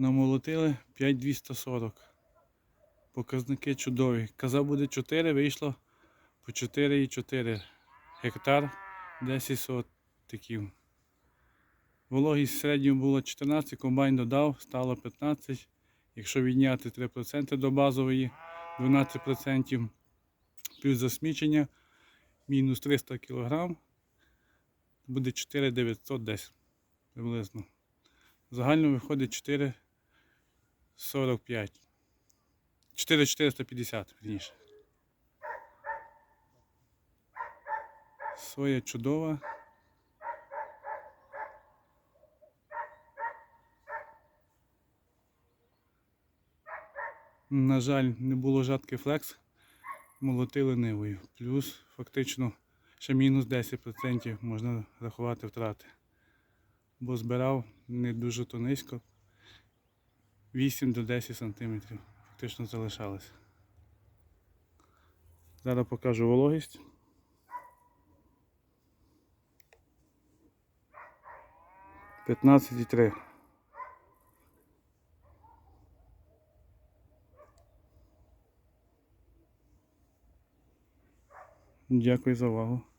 Намолотили 5240. Показники чудові. Казав буде 4, вийшло по 4,4 гектар 10 сотиків. Вологість середньо було 14, комбайн додав, стало 15. Якщо відняти 3% до базової, 12%, плюс засмічення, мінус 300 кг, буде 4910 приблизно. Загально виходить 4,45. 4,450, верніше. Соя чудова. На жаль, не було жатки флекс, молотили нивою. Плюс фактично ще мінус 10% можна рахувати втрати. Бо збирав не дуже то низько. 8 до 10 см фактично залишалося. Зараз покажу вологість. П'ятнадцять і три. Дякую за увагу.